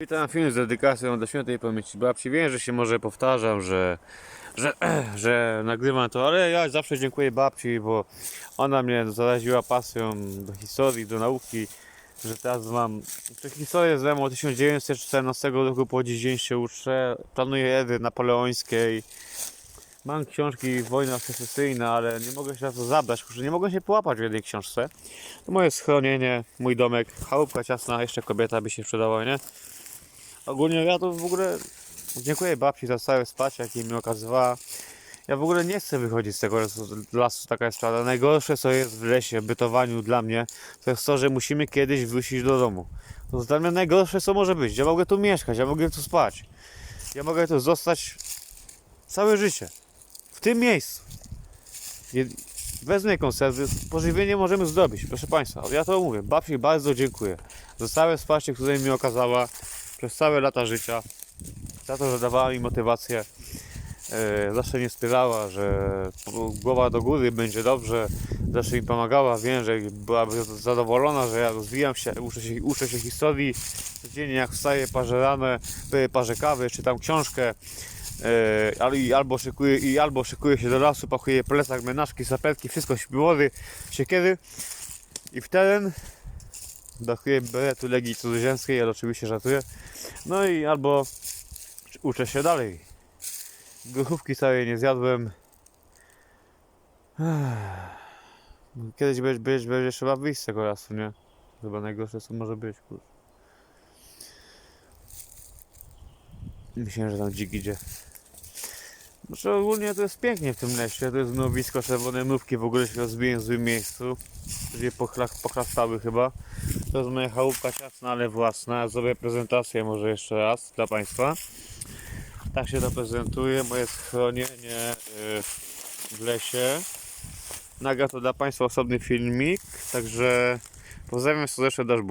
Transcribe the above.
Witam film z dedykacją do świętej pamięci babci. Wiem, że się może powtarzam, że, że, że nagrywam to, ale ja zawsze dziękuję babci, bo ona mnie zaraziła pasją do historii, do nauki, że teraz mam tę historię znam od 1914 roku po dziś dzień się uczę. Planuję ery napoleońskiej. Mam książki Wojna secesyjna, ale nie mogę się na to zabrać, nie mogę się połapać w jednej książce. To moje schronienie, mój domek, chałupka ciasna, jeszcze kobieta by się przydała, nie? Ogólnie ja to w ogóle dziękuję babci za całe wsparcie, jakie mi okazywała. Ja w ogóle nie chcę wychodzić z tego lasu, lasu taka jest prawda. Najgorsze co jest w lesie, bytowaniu dla mnie, to jest to, że musimy kiedyś wrócić do domu. To jest dla mnie najgorsze co może być. Ja mogę tu mieszkać, ja mogę tu spać. Ja mogę tu zostać całe życie. W tym miejscu. Wezmę konserwy, pożywienie możemy zdobyć, proszę Państwa. Ja to mówię, babci bardzo dziękuję za całe wsparcie, które mi okazała przez całe lata życia. Za to, że dawała mi motywację. E, zawsze mnie wspierała, że głowa do góry będzie dobrze. Zawsze mi pomagała. Wiem, że byłaby zadowolona, że ja rozwijam się, uczę się, uczę się historii. Codziennie jak wstaję, parzę ranę, e, parzę kawę, czytam książkę. I albo szykuję, i albo szykuję się do lasu, pakuję plecak, menażki, sapetki, wszystko, śpiwory, siekiery i w teren dachuję beretu Legii Cudzoziemskiej, ale oczywiście żartuję. No i albo uczę się dalej. Grochówki całej nie zjadłem. Kiedyś będzie, będzie, będzie trzeba wyjść z tego lasu, nie? Chyba najgorsze co może być. Kur. Myślałem, że tam dzik idzie. Znaczy ogólnie to jest pięknie w tym lesie, to jest mrowisko czerwone mrówki w ogóle się rozbiją w złym miejscu. Gdzie pochla- pochlastały chyba. To jest moja chałupka ciasna, ale własna. Zrobię prezentację może jeszcze raz dla Państwa. Tak się to prezentuje, moje schronienie y, w lesie. Naga to dla Państwa osobny filmik, także pozdrawiam serdecznie Bóg.